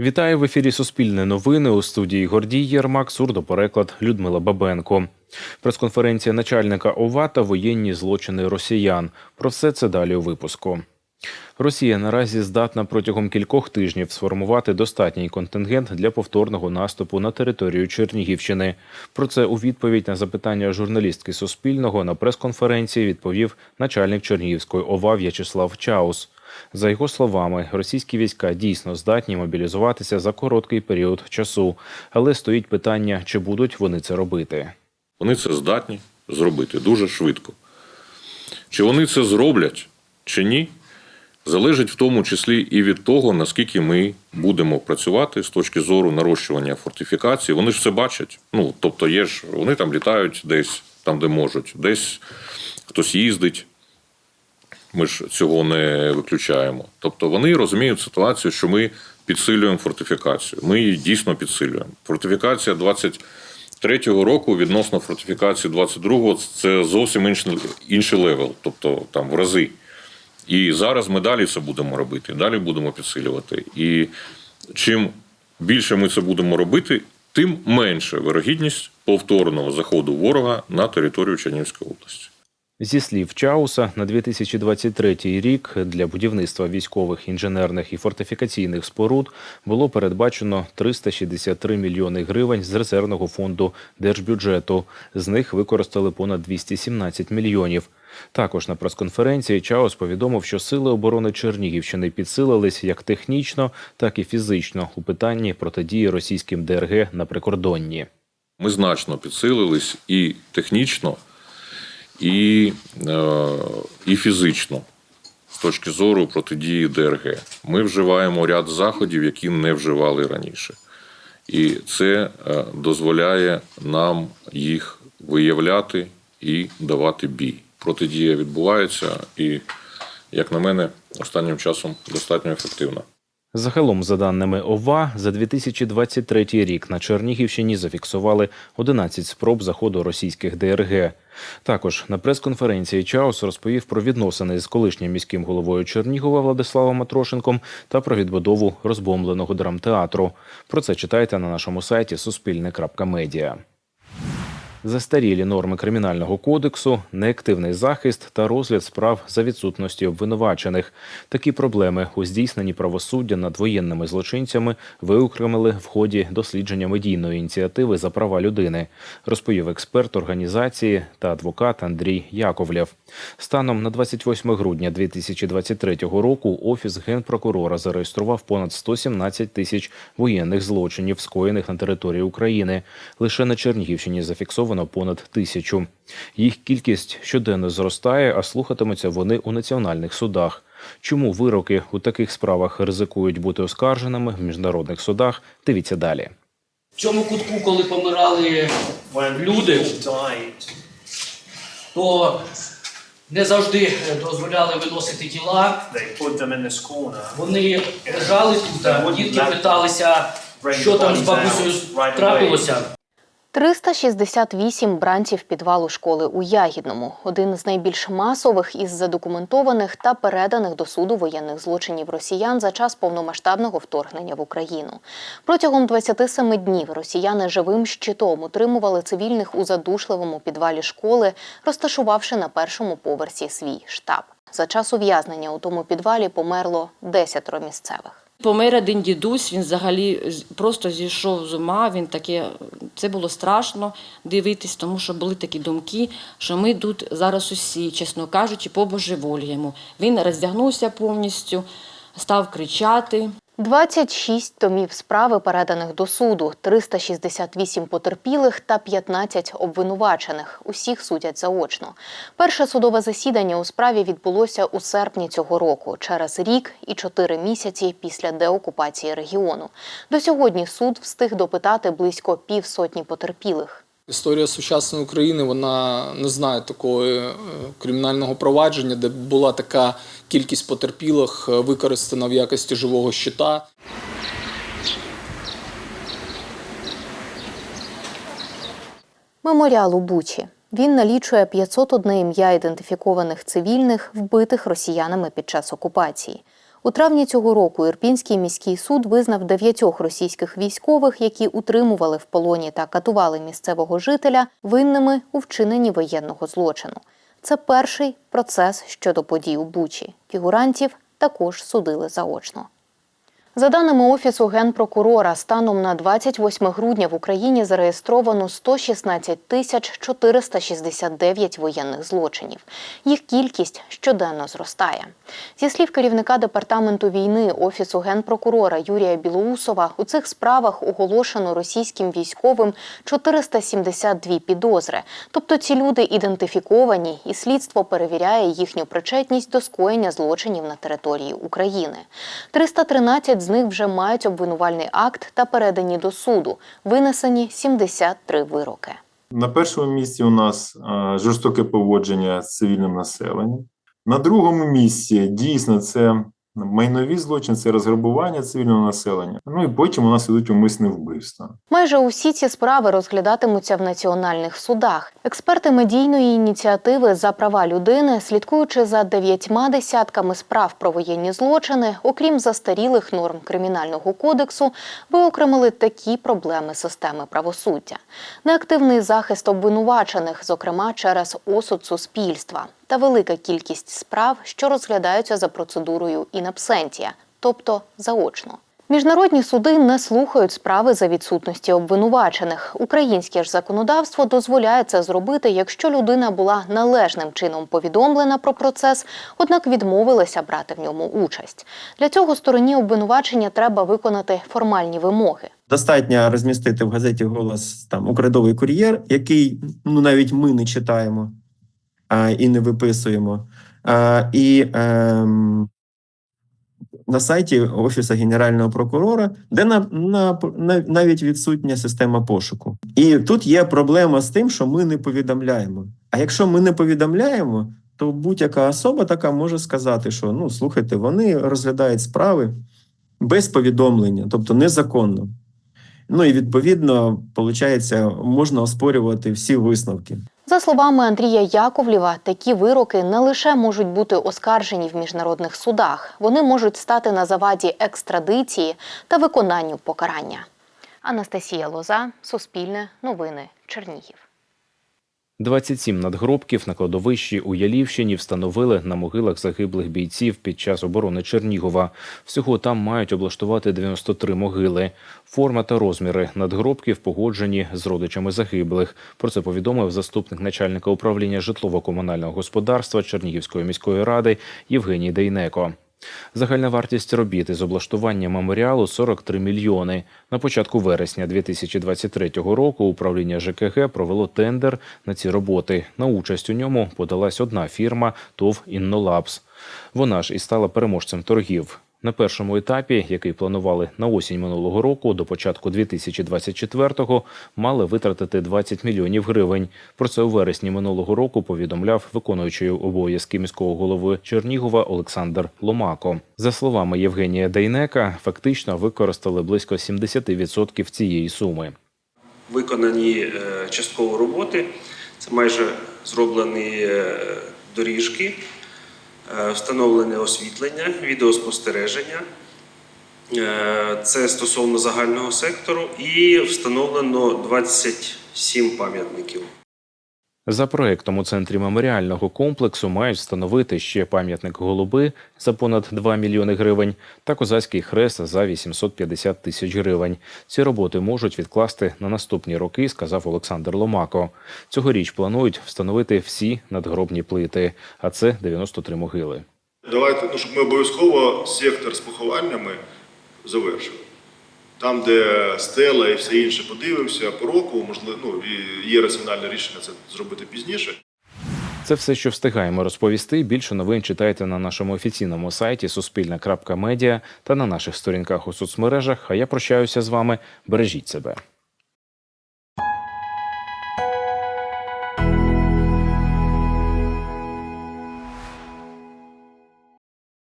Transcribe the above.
Вітаю в ефірі Суспільне новини у студії Гордій Єрмак, сурдопереклад Людмила Бабенко. Прес-конференція начальника ОВА та воєнні злочини росіян. Про все це далі у випуску. Росія наразі здатна протягом кількох тижнів сформувати достатній контингент для повторного наступу на територію Чернігівщини. Про це у відповідь на запитання журналістки Суспільного на прес-конференції відповів начальник Чернігівської ОВА В'ячеслав Чаус. За його словами, російські війська дійсно здатні мобілізуватися за короткий період часу, але стоїть питання, чи будуть вони це робити. Вони це здатні зробити дуже швидко. Чи вони це зроблять, чи ні, залежить в тому числі і від того, наскільки ми будемо працювати з точки зору нарощування фортифікацій. Вони ж все бачать. Ну, тобто, є ж, вони там літають десь, там, де можуть, десь хтось їздить. Ми ж цього не виключаємо. Тому вони розуміють ситуацію, що ми підсилюємо фортифікацію. Ми її дійсно підсилюємо. Фортифікація 23-го року відносно фортифікації 22-го це зовсім інший, інший левел, тобто там в рази. І зараз ми далі це будемо робити, далі будемо підсилювати. І чим більше ми це будемо робити, тим менше вирогідність повторного заходу ворога на територію Чернігівської області. Зі слів Чауса, на 2023 рік для будівництва військових, інженерних і фортифікаційних споруд було передбачено 363 мільйони гривень з резервного фонду держбюджету. З них використали понад 217 мільйонів. Також на прес-конференції Чаус повідомив, що сили оборони Чернігівщини підсилились як технічно, так і фізично у питанні протидії російським ДРГ на прикордонні. Ми значно підсилились і технічно, і, е, і фізично з точки зору протидії ДРГ. Ми вживаємо ряд заходів, які не вживали раніше. І це е, дозволяє нам їх виявляти і давати бій. Протидія відбувається, і, як на мене, останнім часом достатньо ефективна. Загалом, за даними ОВА, за 2023 рік на Чернігівщині зафіксували 11 спроб заходу російських ДРГ. Також на прес-конференції Чаус розповів про відносини з колишнім міським головою Чернігова Владиславом Матрошенком та про відбудову розбомбленого драмтеатру. Про це читайте на нашому сайті Суспільне.Медіа. Застарілі норми кримінального кодексу, неактивний захист та розгляд справ за відсутності обвинувачених. Такі проблеми у здійсненні правосуддя над воєнними злочинцями виокремили в ході дослідження медійної ініціативи за права людини, розповів експерт організації та адвокат Андрій Яковлєв. Станом на 28 грудня 2023 року офіс генпрокурора зареєстрував понад 117 тисяч воєнних злочинів, скоєних на території України. Лише на Чернігівщині зафіксовано понад тисячу. Їх кількість щоденно зростає, а слухатимуться вони у національних судах. Чому вироки у таких справах ризикують бути оскарженими в міжнародних судах? Дивіться далі. В цьому кутку, коли помирали люди, то не завжди дозволяли виносити тіла. Вони лежали тут, дітки питалися, що там з бабусею трапилося. 368 бранців підвалу школи у Ягідному один з найбільш масових із задокументованих та переданих до суду воєнних злочинів росіян за час повномасштабного вторгнення в Україну. Протягом 27 днів росіяни живим щитом утримували цивільних у задушливому підвалі школи, розташувавши на першому поверсі свій штаб. За час ув'язнення у тому підвалі померло десятеро місцевих. Помер один дідусь, він взагалі просто зійшов з ума. Він таке, це було страшно дивитись, тому що були такі думки, що ми тут зараз усі, чесно кажучи, побожеволіємо. Він роздягнувся повністю, став кричати. 26 томів справи переданих до суду, 368 потерпілих та 15 обвинувачених. Усіх судять заочно. Перше судове засідання у справі відбулося у серпні цього року, через рік і 4 місяці після деокупації регіону. До сьогодні суд встиг допитати близько півсотні потерпілих. Історія сучасної України вона не знає такого е, кримінального провадження, де була така кількість потерпілих е, використана в якості живого щита. Меморіал у Бучі. Він налічує 501 ім'я ідентифікованих цивільних, вбитих росіянами під час окупації. У травні цього року Ірпінський міський суд визнав дев'ятьох російських військових, які утримували в полоні та катували місцевого жителя, винними у вчиненні воєнного злочину. Це перший процес щодо подій у Бучі. Фігурантів також судили заочно. За даними Офісу генпрокурора, станом на 28 грудня в Україні зареєстровано 116 тисяч 469 воєнних злочинів. Їх кількість щоденно зростає. Зі слів керівника департаменту війни Офісу генпрокурора Юрія Білоусова, у цих справах оголошено російським військовим 472 підозри. Тобто ці люди ідентифіковані, і слідство перевіряє їхню причетність до скоєння злочинів на території України. 313 з них вже мають обвинувальний акт та передані до суду. Винесені 73 вироки. На першому місці у нас е, жорстоке поводження з цивільним населенням. На другому місці дійсно це майнові злочини, це розграбування цивільного населення. Ну і потім у нас ідуть умисне вбивства. Майже усі ці справи розглядатимуться в національних судах. Експерти медійної ініціативи за права людини, слідкуючи за дев'ятьма десятками справ про воєнні злочини, окрім застарілих норм кримінального кодексу, виокремили такі проблеми системи правосуддя: неактивний захист обвинувачених, зокрема через осуд суспільства, та велика кількість справ, що розглядаються за процедурою інабсентія, тобто заочно. Міжнародні суди не слухають справи за відсутності обвинувачених. Українське ж законодавство дозволяє це зробити, якщо людина була належним чином повідомлена про процес, однак відмовилася брати в ньому участь. Для цього стороні обвинувачення треба виконати формальні вимоги. Достатньо розмістити в газеті голос там украдовий кур'єр, який ну навіть ми не читаємо і не виписуємо. І ем, на сайті Офісу Генерального прокурора, де на, на, на, навіть відсутня система пошуку. І тут є проблема з тим, що ми не повідомляємо. А якщо ми не повідомляємо, то будь-яка особа така може сказати, що ну слухайте, вони розглядають справи без повідомлення, тобто незаконно. Ну і відповідно, виходить, можна оспорювати всі висновки. За словами Андрія Яковлєва, такі вироки не лише можуть бути оскаржені в міжнародних судах, вони можуть стати на заваді екстрадиції та виконанню покарання. Анастасія Лоза, Суспільне, Новини, Чернігів. 27 надгробків на кладовищі у Ялівщині встановили на могилах загиблих бійців під час оборони Чернігова. Всього там мають облаштувати 93 могили. Форма та розміри надгробків погоджені з родичами загиблих. Про це повідомив заступник начальника управління житлово-комунального господарства Чернігівської міської ради Євгеній Дейнеко. Загальна вартість робіт із облаштування меморіалу 43 мільйони. На початку вересня 2023 року управління ЖКГ провело тендер на ці роботи. На участь у ньому подалась одна фірма ТОВ «Іннолабс». Вона ж і стала переможцем торгів. На першому етапі, який планували на осінь минулого року, до початку 2024-го, мали витратити 20 мільйонів гривень. Про це у вересні минулого року повідомляв виконуючий обов'язки міського голови Чернігова Олександр Ломако. За словами Євгенія Дейнека, фактично використали близько 70% цієї суми. виконані е, частково роботи. Це майже зроблені е, доріжки, встановлене освітлення, відеоспостереження. Е, Це стосовно загального сектору, і встановлено 27 пам'ятників. За проектом у центрі меморіального комплексу мають встановити ще пам'ятник голуби за понад 2 мільйони гривень та козацький хрест за 850 тисяч гривень. Ці роботи можуть відкласти на наступні роки, сказав Олександр Ломако. Цьогоріч планують встановити всі надгробні плити, а це 93 могили. Давайте, ну, щоб ми обов'язково сектор з похованнями завершили. Там, де стела і все інше, подивимося по року, можливо, ну, є раціональне рішення це зробити пізніше. Це все, що встигаємо розповісти. Більше новин читайте на нашому офіційному сайті Суспільна.Медіа та на наших сторінках у соцмережах. А я прощаюся з вами. Бережіть себе.